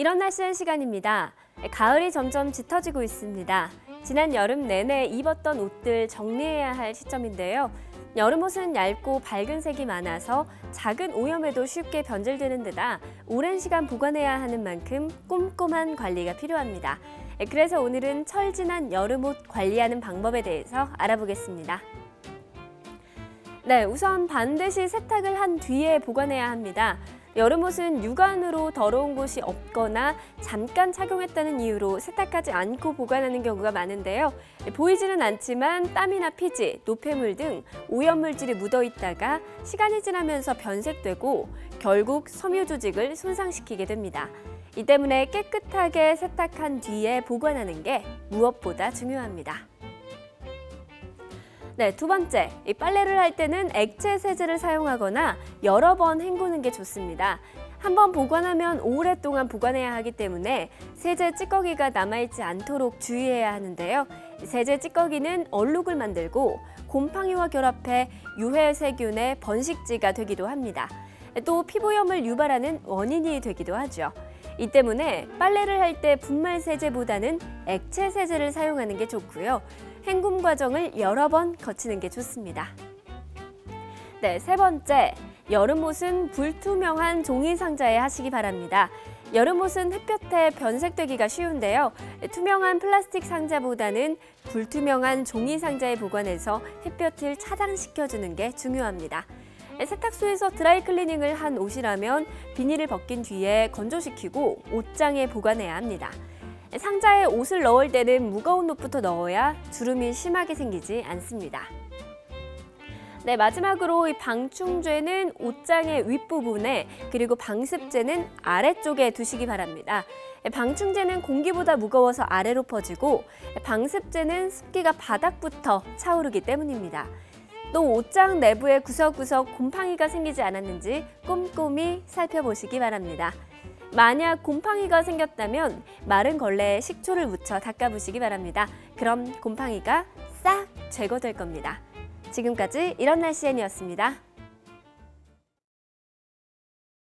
이런 날씨의 시간입니다. 가을이 점점 짙어지고 있습니다. 지난 여름 내내 입었던 옷들 정리해야 할 시점인데요. 여름 옷은 얇고 밝은 색이 많아서 작은 오염에도 쉽게 변질되는 데다 오랜 시간 보관해야 하는 만큼 꼼꼼한 관리가 필요합니다. 그래서 오늘은 철진한 여름 옷 관리하는 방법에 대해서 알아보겠습니다. 네, 우선 반드시 세탁을 한 뒤에 보관해야 합니다. 여름옷은 육안으로 더러운 곳이 없거나 잠깐 착용했다는 이유로 세탁하지 않고 보관하는 경우가 많은데요. 보이지는 않지만 땀이나 피지, 노폐물 등 오염물질이 묻어 있다가 시간이 지나면서 변색되고 결국 섬유 조직을 손상시키게 됩니다. 이 때문에 깨끗하게 세탁한 뒤에 보관하는 게 무엇보다 중요합니다. 네, 두 번째, 이 빨래를 할 때는 액체 세제를 사용하거나 여러 번 헹구는 게 좋습니다. 한번 보관하면 오랫동안 보관해야 하기 때문에 세제 찌꺼기가 남아있지 않도록 주의해야 하는데요. 세제 찌꺼기는 얼룩을 만들고 곰팡이와 결합해 유해 세균의 번식지가 되기도 합니다. 또 피부염을 유발하는 원인이 되기도 하죠. 이 때문에 빨래를 할 때 분말 세제보다는 액체 세제를 사용하는 게 좋고요. 헹굼 과정을 여러 번 거치는 게 좋습니다. 네, 세 번째, 여름옷은 불투명한 종이 상자에 하시기 바랍니다. 여름옷은 햇볕에 변색되기가 쉬운데요. 투명한 플라스틱 상자보다는 불투명한 종이 상자에 보관해서 햇볕을 차단시켜주는 게 중요합니다. 세탁소에서 드라이 클리닝을 한 옷이라면 비닐을 벗긴 뒤에 건조시키고 옷장에 보관해야 합니다. 상자에 옷을 넣을 때는 무거운 옷부터 넣어야 주름이 심하게 생기지 않습니다. 네, 마지막으로 이 방충제는 옷장의 윗부분에 그리고 방습제는 아래쪽에 두시기 바랍니다. 방충제는 공기보다 무거워서 아래로 퍼지고 방습제는 습기가 바닥부터 차오르기 때문입니다. 또 옷장 내부에 구석구석 곰팡이가 생기지 않았는지 꼼꼼히 살펴보시기 바랍니다. 만약 곰팡이가 생겼다면 마른 걸레에 식초를 묻혀 닦아보시기 바랍니다. 그럼 곰팡이가 싹 제거될 겁니다. 지금까지 이런 날씨엔이었습니다.